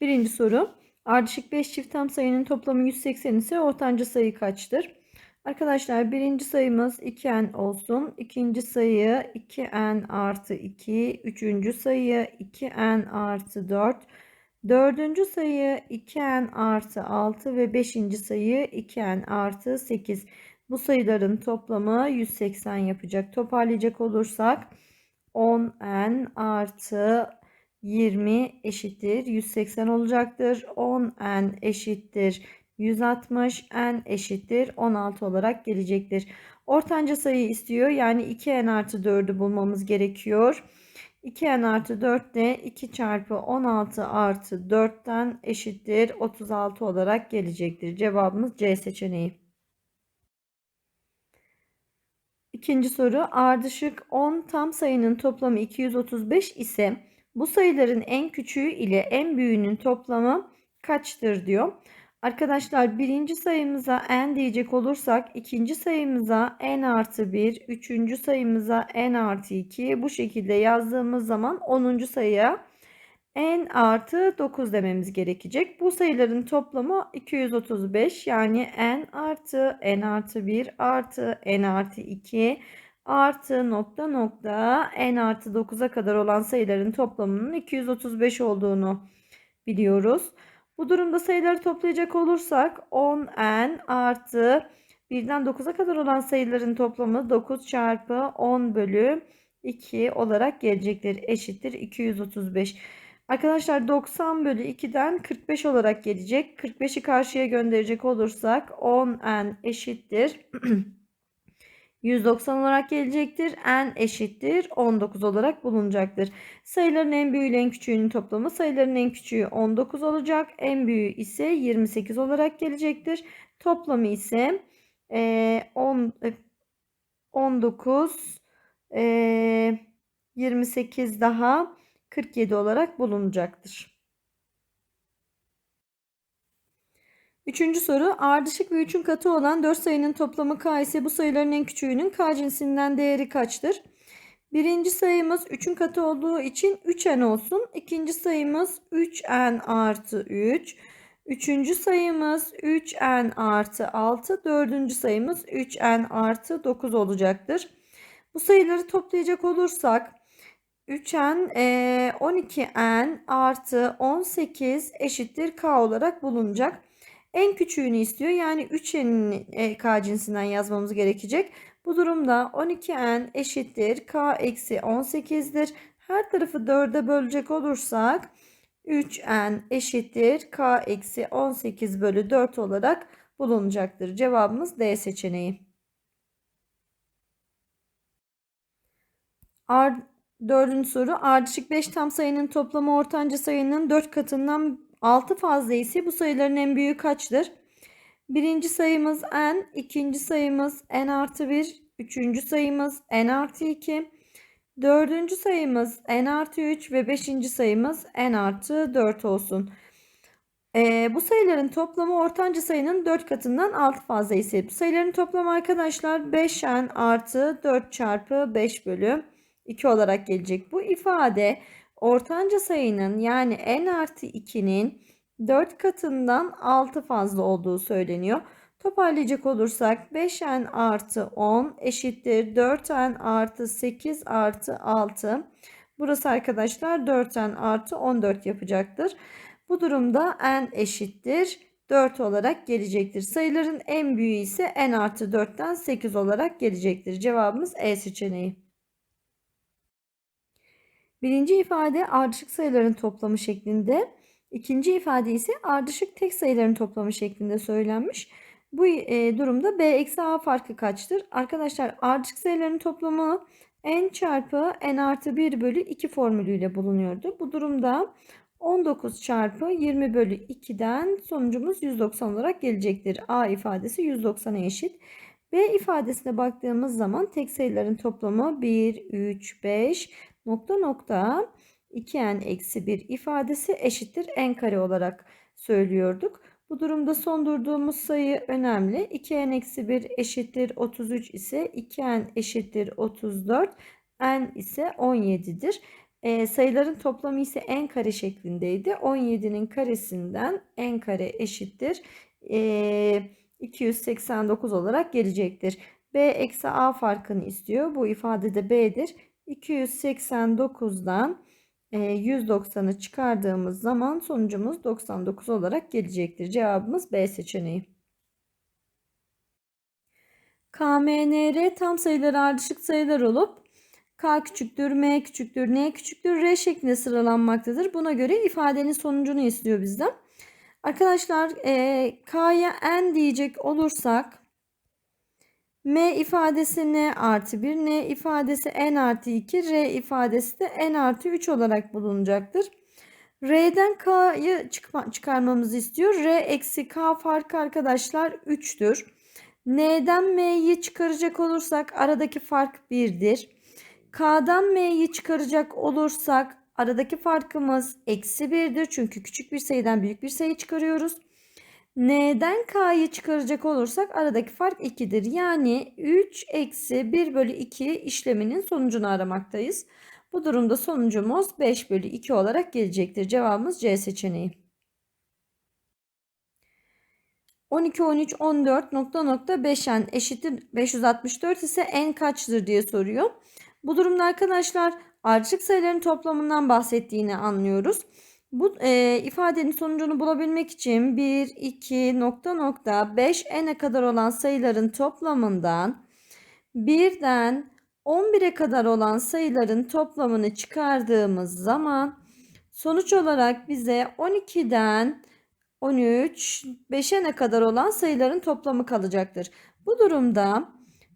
Birinci soru. Ardışık 5 çift tam sayının toplamı 180 ise ortanca sayı kaçtır? Arkadaşlar birinci sayımız 2n olsun. İkinci sayı 2n artı 2. Üçüncü sayı 2n artı 4. Dördüncü sayı 2n artı 6 ve beşinci sayı 2n artı 8. Bu sayıların toplamı 180 yapacak. Toparlayacak olursak 10n artı 20 eşittir 180 olacaktır. 10n eşittir 160 n eşittir 16 olarak gelecektir. Ortanca sayı istiyor. Yani 2n artı 4'ü bulmamız gerekiyor. 2n artı 4 de 2 çarpı 16 artı 4'ten eşittir 36 olarak gelecektir. Cevabımız C seçeneği. İkinci soru ardışık 10 tam sayının toplamı 235 ise bu sayıların en küçüğü ile en büyüğünün toplamı kaçtır diyor. Arkadaşlar birinci sayımıza n diyecek olursak ikinci sayımıza n artı 1, üçüncü sayımıza n artı 2 bu şekilde yazdığımız zaman 10. sayıya n artı 9 dememiz gerekecek. Bu sayıların toplamı 235 yani n artı n artı 1 artı n artı 2 artı nokta nokta n artı 9'a kadar olan sayıların toplamının 235 olduğunu biliyoruz. Bu durumda sayıları toplayacak olursak 10n artı 1'den 9'a kadar olan sayıların toplamı 9 çarpı 10 bölü 2 olarak gelecektir. Eşittir 235. Arkadaşlar 90 bölü 2'den 45 olarak gelecek. 45'i karşıya gönderecek olursak 10n eşittir. 190 olarak gelecektir. n eşittir 19 olarak bulunacaktır. Sayıların en büyüğü ile en küçüğünün toplamı sayıların en küçüğü 19 olacak. En büyüğü ise 28 olarak gelecektir. Toplamı ise e, 10, 19 e, 28 daha 47 olarak bulunacaktır. Üçüncü soru ardışık ve 3'ün katı olan 4 sayının toplamı k ise bu sayıların en küçüğünün k cinsinden değeri kaçtır? Birinci sayımız 3'ün katı olduğu için 3n olsun. İkinci sayımız 3n artı 3. Üçüncü sayımız 3n artı 6. Dördüncü sayımız 3n artı 9 olacaktır. Bu sayıları toplayacak olursak 3n 12n artı 18 eşittir k olarak bulunacak. En küçüğünü istiyor. Yani 3n'in e, k cinsinden yazmamız gerekecek. Bu durumda 12n eşittir k eksi 18'dir. Her tarafı 4'e bölecek olursak 3n eşittir k eksi 18 bölü 4 olarak bulunacaktır. Cevabımız D seçeneği. Ar Dördüncü soru ardışık 5 tam sayının toplamı ortanca sayının 4 katından 6 fazla ise bu sayıların en büyüğü kaçtır? Birinci sayımız n, ikinci sayımız n artı 1, üçüncü sayımız n artı 2, dördüncü sayımız n artı 3 ve beşinci sayımız n artı 4 olsun. Ee, bu sayıların toplamı ortanca sayının 4 katından 6 fazla ise bu sayıların toplamı arkadaşlar 5n artı 4 çarpı 5 bölü 2 olarak gelecek. Bu ifade ortanca sayının yani n artı 2'nin 4 katından 6 fazla olduğu söyleniyor. Toparlayacak olursak 5n artı 10 eşittir 4n artı 8 artı 6. Burası arkadaşlar 4n artı 14 yapacaktır. Bu durumda n eşittir 4 olarak gelecektir. Sayıların en büyüğü ise n artı 4'ten 8 olarak gelecektir. Cevabımız E seçeneği. Birinci ifade ardışık sayıların toplamı şeklinde. İkinci ifade ise ardışık tek sayıların toplamı şeklinde söylenmiş. Bu e, durumda b eksi a farkı kaçtır? Arkadaşlar ardışık sayıların toplamı n çarpı n artı 1 bölü 2 formülüyle bulunuyordu. Bu durumda 19 çarpı 20 bölü 2'den sonucumuz 190 olarak gelecektir. A ifadesi 190'a eşit. B ifadesine baktığımız zaman tek sayıların toplamı 1, 3, 5, nokta nokta 2n eksi 1 ifadesi eşittir n kare olarak söylüyorduk. Bu durumda son durduğumuz sayı önemli. 2n eksi 1 eşittir 33 ise 2n eşittir 34 n ise 17'dir. E, sayıların toplamı ise n kare şeklindeydi. 17'nin karesinden n kare eşittir. E, 289 olarak gelecektir. B eksi A farkını istiyor. Bu ifadede B'dir. 289'dan 190'ı e, çıkardığımız zaman sonucumuz 99 olarak gelecektir. Cevabımız B seçeneği. KMNR tam sayılar ardışık sayılar olup K küçüktür, M küçüktür, N küçüktür, R şeklinde sıralanmaktadır. Buna göre ifadenin sonucunu istiyor bizden. Arkadaşlar e, K'ya N diyecek olursak M ifadesi N artı 1, N ifadesi N artı 2, R ifadesi de N artı 3 olarak bulunacaktır. R'den K'yı çıkarmamızı istiyor. R eksi K farkı arkadaşlar 3'tür. N'den M'yi çıkaracak olursak aradaki fark 1'dir. K'dan M'yi çıkaracak olursak aradaki farkımız eksi 1'dir. Çünkü küçük bir sayıdan büyük bir sayı çıkarıyoruz. N'den K'yı çıkaracak olursak aradaki fark 2'dir. Yani 3 eksi 1 bölü 2 işleminin sonucunu aramaktayız. Bu durumda sonucumuz 5 bölü 2 olarak gelecektir. Cevabımız C seçeneği. 12, 13, 14 nokta nokta 5n eşittir 564 ise n kaçtır diye soruyor. Bu durumda arkadaşlar ardışık sayıların toplamından bahsettiğini anlıyoruz. Bu e, ifadenin sonucunu bulabilmek için 1, 2, nokta nokta 5 n'e kadar olan sayıların toplamından 1'den 11'e kadar olan sayıların toplamını çıkardığımız zaman sonuç olarak bize 12'den 13, 5'e ne kadar olan sayıların toplamı kalacaktır. Bu durumda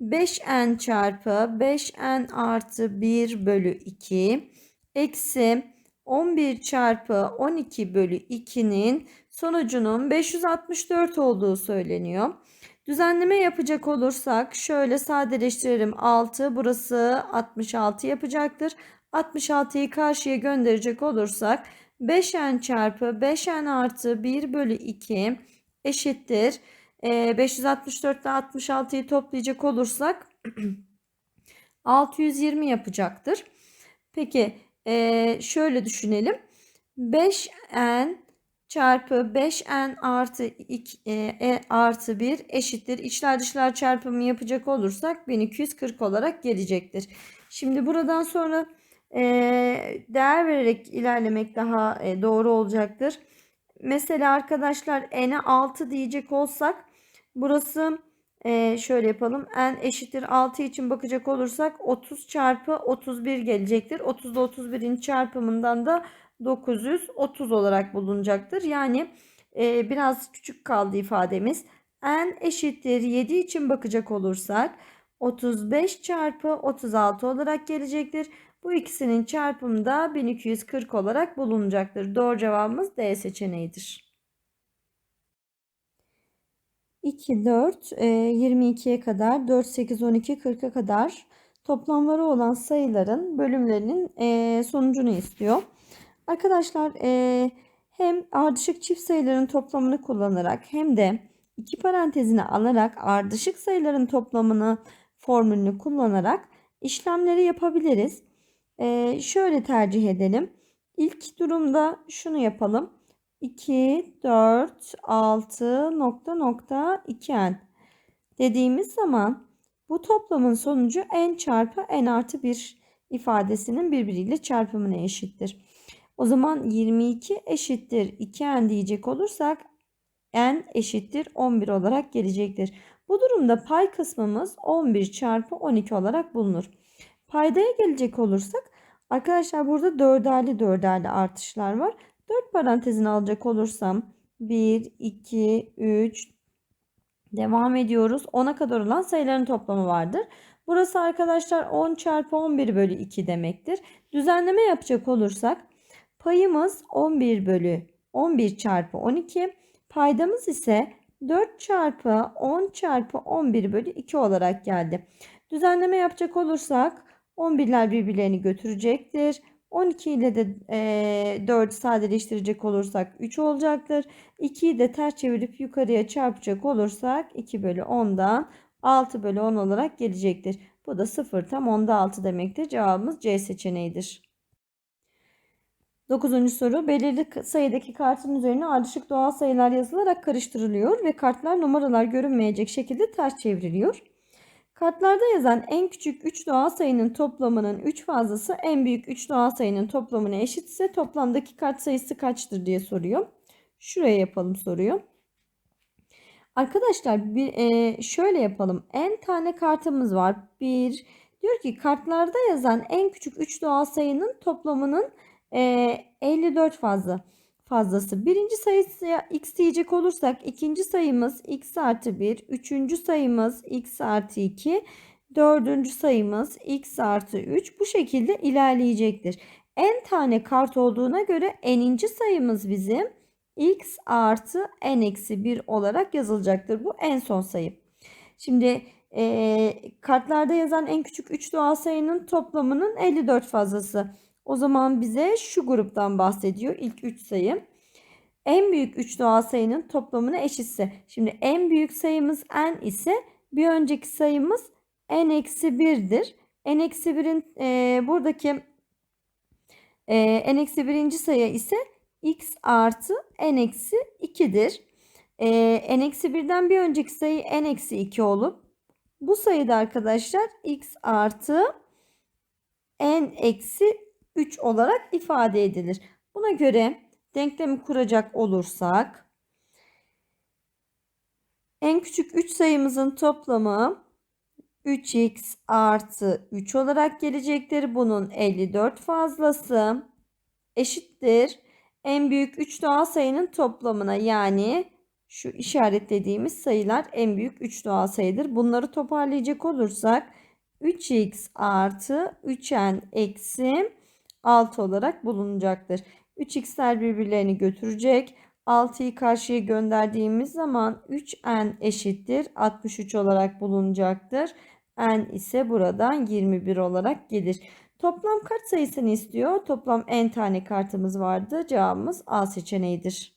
5n çarpı 5n artı 1 bölü 2 eksi 11 çarpı 12 bölü 2'nin sonucunun 564 olduğu söyleniyor. Düzenleme yapacak olursak şöyle sadeleştirelim 6 burası 66 yapacaktır. 66'yı karşıya gönderecek olursak 5n çarpı 5n artı 1 bölü 2 eşittir. E, 564 ile 66'yı toplayacak olursak 620 yapacaktır. Peki e, şöyle düşünelim. 5n çarpı 5n artı 2 e, e, artı 1 eşittir. İçler dışlar çarpımı yapacak olursak 1240 olarak gelecektir. Şimdi buradan sonra e, değer vererek ilerlemek daha e, doğru olacaktır. Mesela arkadaşlar n'e 6 diyecek olsak burası e, şöyle yapalım. n eşittir 6 için bakacak olursak 30 çarpı 31 gelecektir. 30 ile 31'in çarpımından da 930 olarak bulunacaktır. Yani e, biraz küçük kaldı ifademiz. n eşittir 7 için bakacak olursak 35 çarpı 36 olarak gelecektir. Bu ikisinin çarpımı da 1240 olarak bulunacaktır. Doğru cevabımız D seçeneğidir. 2, 4, 22'ye kadar, 4, 8, 12, 40'a kadar toplamları olan sayıların bölümlerinin e, sonucunu istiyor. Arkadaşlar e, hem ardışık çift sayıların toplamını kullanarak hem de iki parantezine alarak ardışık sayıların toplamını formülünü kullanarak işlemleri yapabiliriz. E, şöyle tercih edelim. İlk durumda şunu yapalım. 2, 4, 6 nokta nokta 2n dediğimiz zaman bu toplamın sonucu n çarpı n artı 1 ifadesinin birbiriyle çarpımına eşittir. O zaman 22 eşittir 2n diyecek olursak n eşittir 11 olarak gelecektir. Bu durumda pay kısmımız 11 çarpı 12 olarak bulunur. Paydaya gelecek olursak arkadaşlar burada dörderli dörderli artışlar var. 4 parantezini alacak olursam 1, 2, 3 devam ediyoruz. 10'a kadar olan sayıların toplamı vardır. Burası arkadaşlar 10 çarpı 11 bölü 2 demektir. Düzenleme yapacak olursak payımız 11 bölü 11 çarpı 12. Paydamız ise 4 çarpı 10 çarpı 11 bölü 2 olarak geldi. Düzenleme yapacak olursak 11'ler birbirlerini götürecektir. 12 ile de e, 4 sadeleştirecek olursak 3 olacaktır. 2'yi de ters çevirip yukarıya çarpacak olursak 2 bölü 10'dan 6 bölü 10 olarak gelecektir. Bu da 0 tam 10'da 6 demektir. Cevabımız C seçeneğidir. Dokuzuncu soru belirli sayıdaki kartın üzerine ardışık doğal sayılar yazılarak karıştırılıyor ve kartlar numaralar görünmeyecek şekilde ters çevriliyor. Kartlarda yazan en küçük 3 doğal sayının toplamının 3 fazlası en büyük 3 doğal sayının toplamına eşitse toplamdaki kart sayısı kaçtır diye soruyor. Şuraya yapalım soruyu. Arkadaşlar bir, e, şöyle yapalım. N tane kartımız var. 1 diyor ki kartlarda yazan en küçük 3 doğal sayının toplamının e, 54 fazla fazlası. Birinci sayıya x diyecek olursak ikinci sayımız x artı 1, üçüncü sayımız x artı 2, dördüncü sayımız x artı 3 bu şekilde ilerleyecektir. n tane kart olduğuna göre n'inci sayımız bizim x artı n eksi 1 olarak yazılacaktır. Bu en son sayı. Şimdi e, kartlarda yazan en küçük 3 doğal sayının toplamının 54 fazlası. O zaman bize şu gruptan bahsediyor ilk 3 sayı. En büyük 3 doğal sayının toplamına eşitse. Şimdi en büyük sayımız n ise bir önceki sayımız n eksi 1'dir. n eksi 1'in e, buradaki e, n eksi 1. sayı ise x artı n eksi 2'dir. E, n eksi 1'den bir önceki sayı n eksi 2 olup bu sayıda arkadaşlar x artı n eksi 3 olarak ifade edilir. Buna göre denklemi kuracak olursak en küçük 3 sayımızın toplamı 3x artı 3 olarak gelecektir. Bunun 54 fazlası eşittir. En büyük 3 doğal sayının toplamına yani şu işaretlediğimiz sayılar en büyük 3 doğal sayıdır. Bunları toparlayacak olursak 3x artı 3n eksi 6 olarak bulunacaktır. 3x'ler birbirlerini götürecek. 6'yı karşıya gönderdiğimiz zaman 3n eşittir 63 olarak bulunacaktır. n ise buradan 21 olarak gelir. Toplam kart sayısını istiyor. Toplam n tane kartımız vardı. Cevabımız A seçeneğidir.